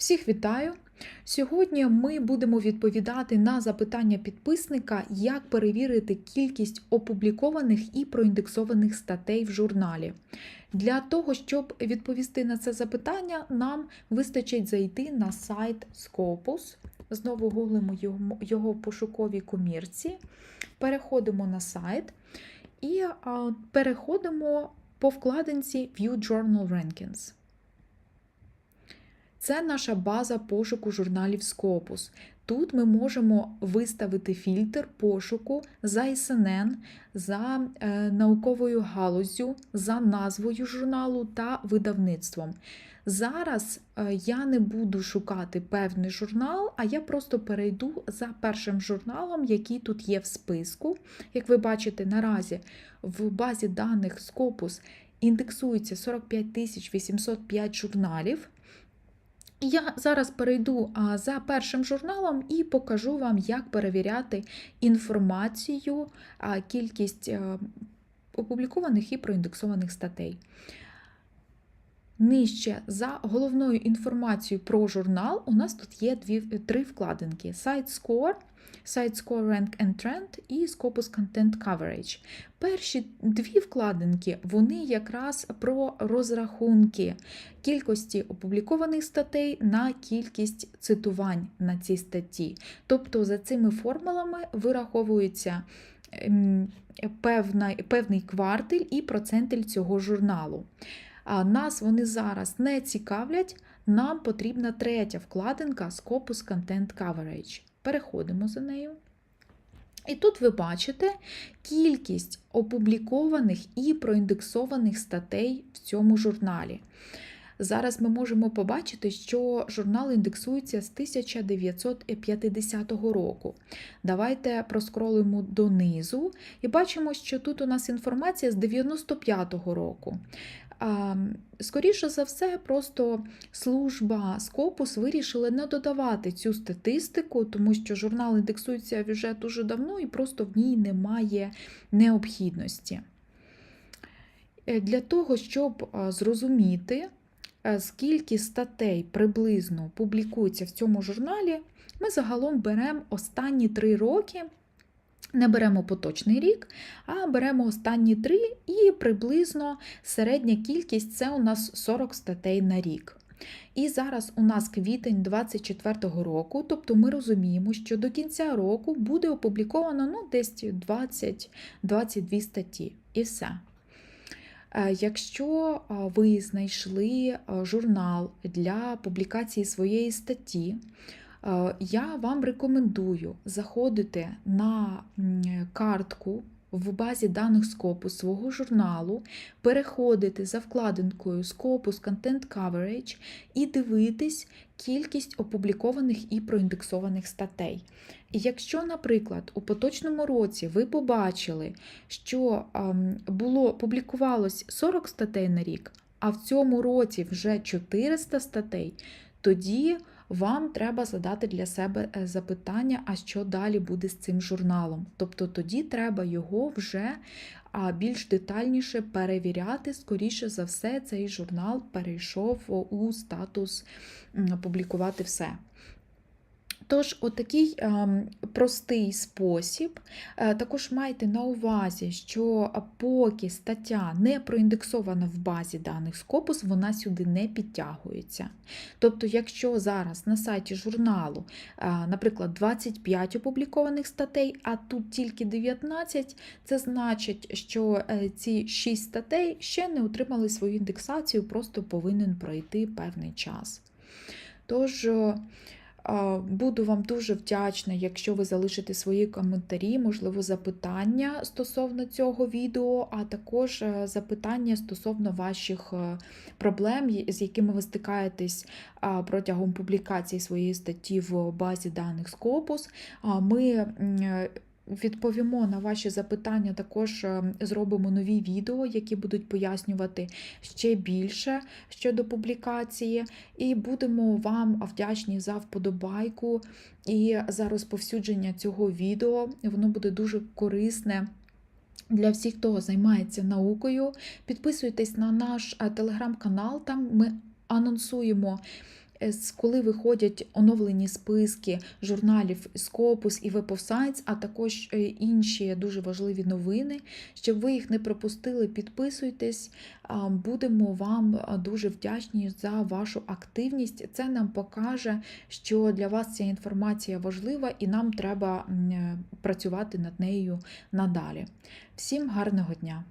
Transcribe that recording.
Всіх вітаю! Сьогодні ми будемо відповідати на запитання підписника, як перевірити кількість опублікованих і проіндексованих статей в журналі. Для того, щоб відповісти на це запитання, нам вистачить зайти на сайт Scopus. Знову гуглимо його, пошуковій комірці, переходимо на сайт і переходимо по вкладинці View Journal Rankings. Це наша база пошуку журналів Scopus. Тут ми можемо виставити фільтр пошуку за СНН, за е, науковою галузю, за назвою журналу та видавництвом. Зараз е, я не буду шукати певний журнал, а я просто перейду за першим журналом, який тут є в списку. Як ви бачите, наразі в базі даних Scopus індексується 45 805 журналів. Я зараз перейду за першим журналом і покажу вам, як перевіряти інформацію, кількість опублікованих і проіндексованих статей. Нижче за головною інформацією про журнал у нас тут є дві, три вкладинки: Site Score, Site Score Rank and Trend і Scopus Content Coverage. Перші дві вкладинки вони якраз про розрахунки кількості опублікованих статей на кількість цитувань на цій статті. Тобто за цими формулами вираховується певна, певний квартиль і процентиль цього журналу. А нас вони зараз не цікавлять, нам потрібна третя вкладинка Scopus Content Coverage. Переходимо за нею. І тут ви бачите кількість опублікованих і проіндексованих статей в цьому журналі. Зараз ми можемо побачити, що журнал індексується з 1950 року. Давайте проскролимо донизу і бачимо, що тут у нас інформація з 95-го року. Скоріше за все, просто служба Scopus вирішили не додавати цю статистику, тому що журнал індексується вже дуже давно і просто в ній немає необхідності. Е, для того, щоб зрозуміти, е, скільки статей приблизно публікується в цьому журналі, ми загалом беремо останні три роки. Не беремо поточний рік, а беремо останні три і приблизно середня кількість це у нас 40 статей на рік. І зараз у нас квітень 24-го року, тобто ми розуміємо, що до кінця року буде опубліковано ну, десь 20-22 статті. І все. Е, якщо ви знайшли журнал для публікації своєї статті, я вам рекомендую заходити на картку в базі даних Scopus свого журналу, переходити за вкладинкою Scopus Content Coverage і дивитись кількість опублікованих і проіндексованих статей. І якщо, наприклад, у поточному році ви побачили, що ем, було публікувалось 40 статей на рік, а в цьому році вже 400 статей, тоді вам треба задати для себе е, запитання, а що далі буде з цим журналом. Тобто тоді треба його вже більш детальніше перевіряти. Скоріше за все, цей журнал перейшов у статус публікувати все. Тож, отакий ем, простий спосіб. Е, також майте на увазі, що поки стаття не проіндексована в базі даних Scopus, вона сюди не підтягується. Тобто, якщо зараз на сайті журналу, е, наприклад, 25 опублікованих статей, а тут тільки 19, це значить, що е, ці 6 статей ще не отримали свою індексацію, просто повинен пройти певний час. Тож, Буду вам дуже вдячна, якщо ви залишите свої коментарі, можливо, запитання стосовно цього відео, а також е, запитання стосовно ваших е, проблем, з якими ви стикаєтесь протягом публікації своєї статті в базі даних Scopus. Ми Відповімо на ваші запитання, також е, зробимо нові відео, які будуть пояснювати ще більше щодо публікації, і будемо вам вдячні за вподобайку і за розповсюдження цього відео. Воно буде дуже корисне. Для всіх, хто займається наукою, підписуйтесь на наш е, телеграм-канал, там ми анонсуємо коли виходять оновлені списки журналів Scopus і Web of Science, а також е, інші дуже важливі новини. Щоб ви їх не пропустили, підписуйтесь. Будемо вам дуже вдячні за вашу активність. Це нам покаже, що для вас ця інформація важлива і нам треба е, працювати над нею надалі. Всім гарного дня!